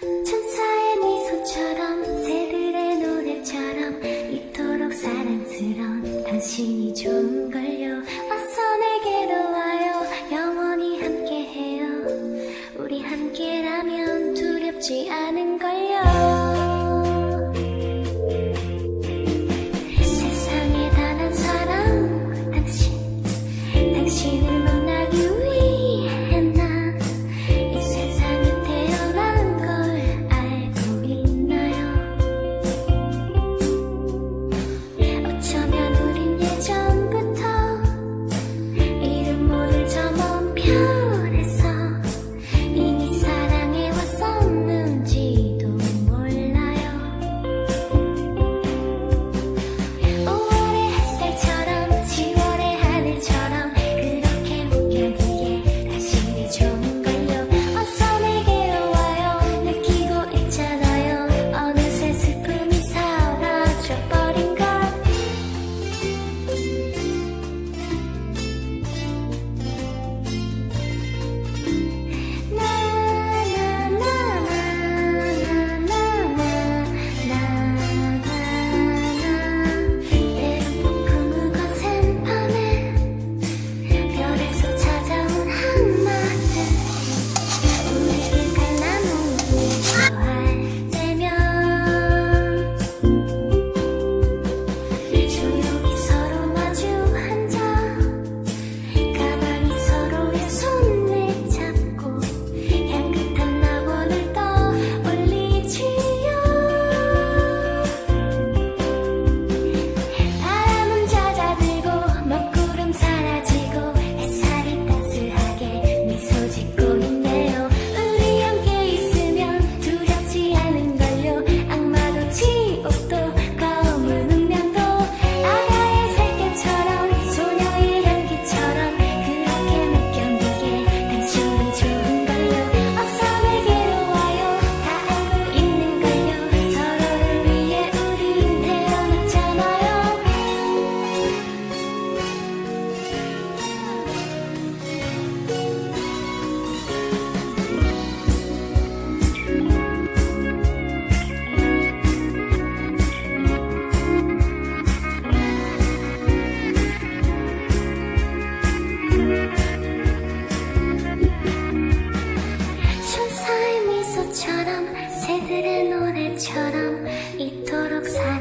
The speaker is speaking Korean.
천사의 미소처럼 새들의 노래처럼 이토록 사랑스러운 당신이 좋은 걸요. 어서 내게로 와요. 영원히 함께해요. 우리 함께라면 두렵지 않은 걸 것처럼 이토록 사